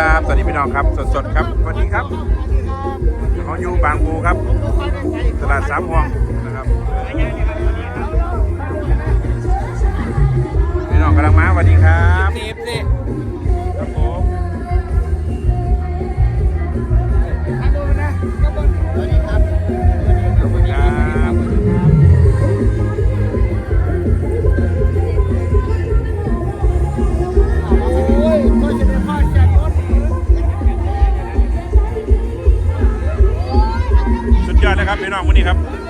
ครับ สวัสดีพี่น้องครับ สดสดครับ สวัสดีครับเขาอยู่บางปูครับ ตลาดสามห้องนะครับ พี่น้องกำลังมาสวัสดีครับสิบสิครับผม วันนี้ครับ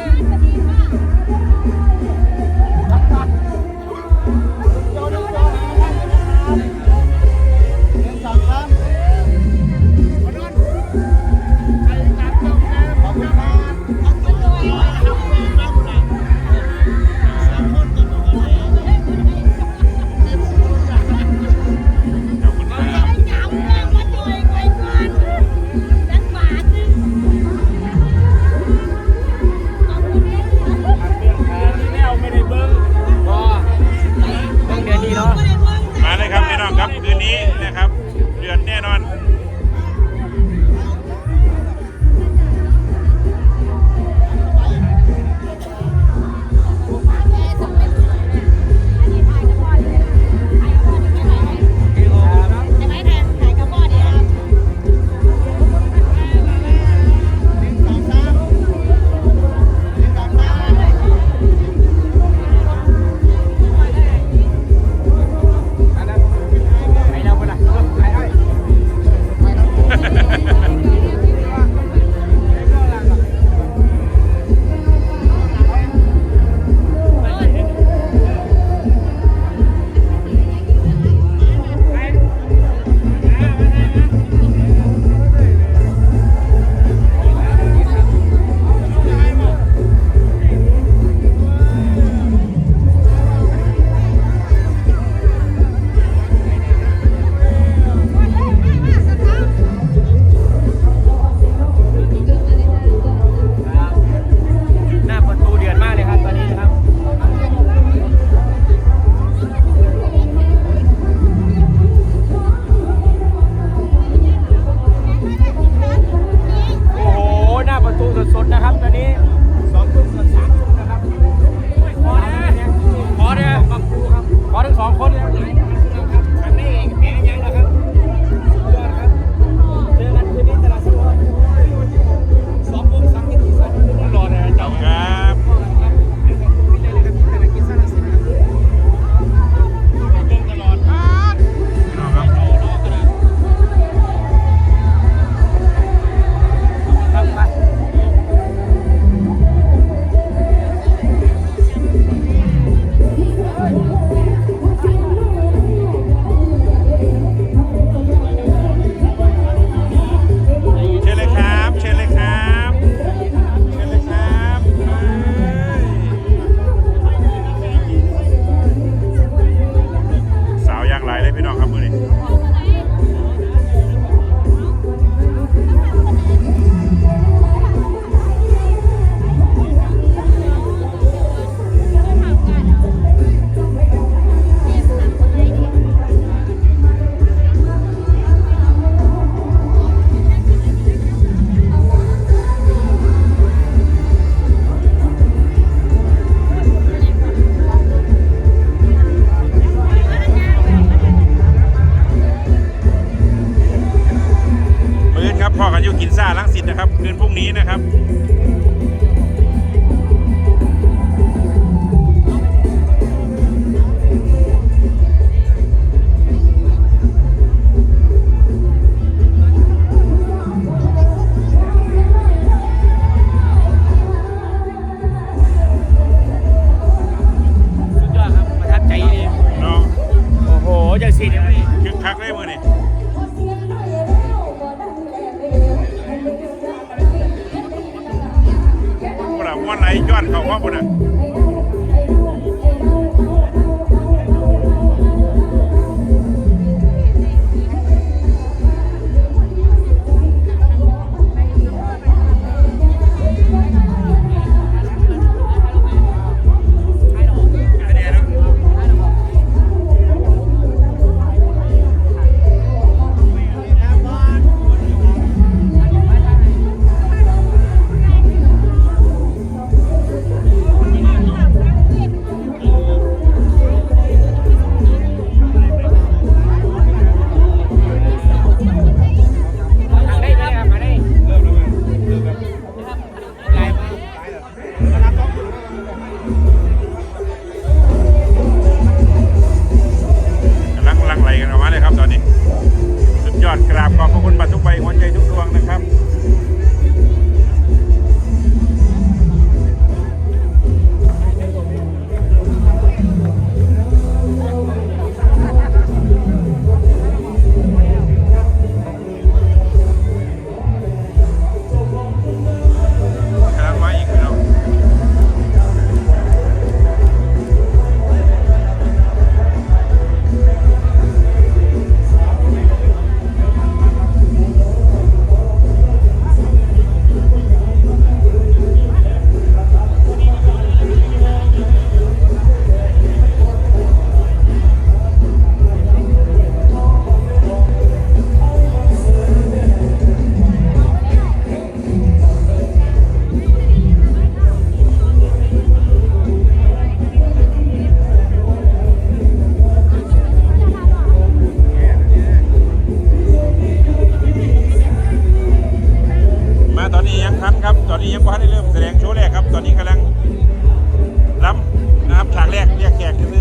วันไหนย้อนเขาว่าบุญอะ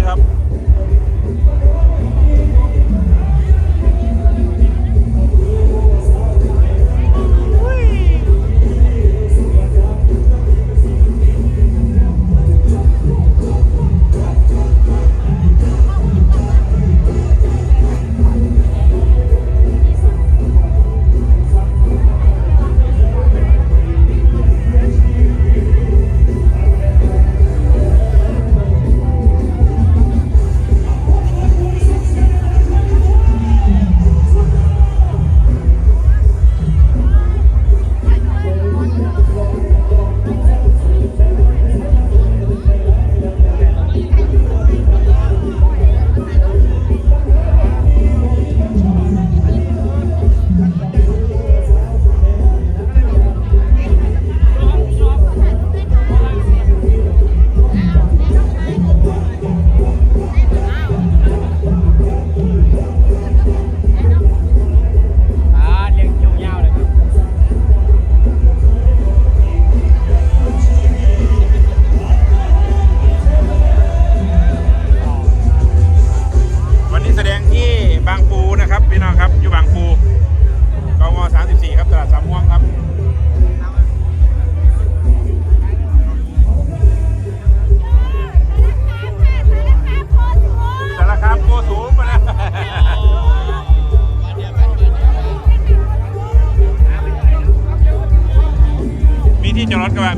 ครับ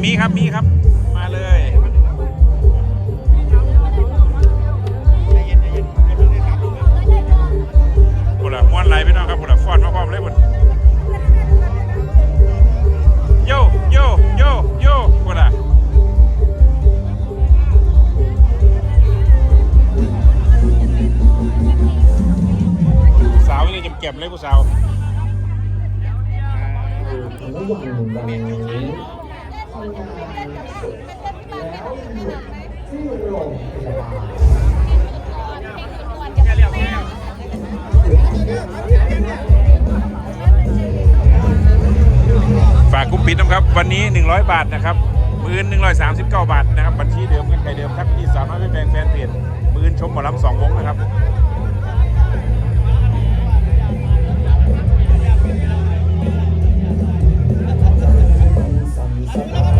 มีครับมีครับ มาเลยบุหรี่ม้วนไหลพี่น้องครับบุหรี่ฟอนมาพร้อมเลยบุญโยโยโยโยบุหรี่สาวนี่จะเก็บเลยผู้สาวระหว่าง ฝากกุ้มปิดนะครับ วันนี้ 100 บาทนะครับปืน139บาทนะครับ บัญชีเดิมเงินไขเดิมครับที่สาวน้อยเป็นแฟนแฟนเพจปืนชมหมอลำสองวงนะครับส